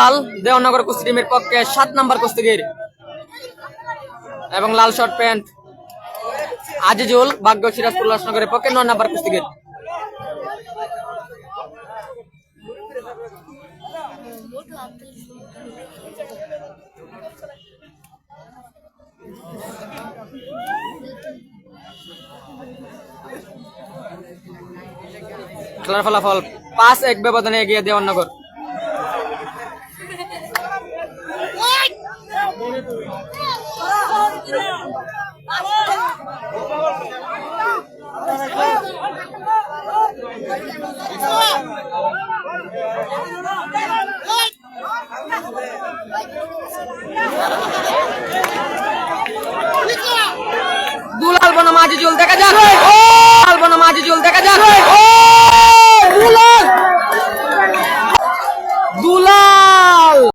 দুলাল দেওয়ানগর কুস্তি পক্ষে সাত নাম্বার কুস্তিগির। এবং লাল শর্ট প্যান্ট আজিজুল ভাগ্য সিরাজপুর উল্লাসনগরের পক্ষে নয় নাম্বার কুস্তিগির। খেলার ফলাফল পাঁচ এক ব্যবধানে এগিয়ে দেওয়ানগর। দুলাল বনাম আজিজুল দেখা যাক। দুলাল বনাম আজিজুল দেখা যাক। দুলাল! দুলাল!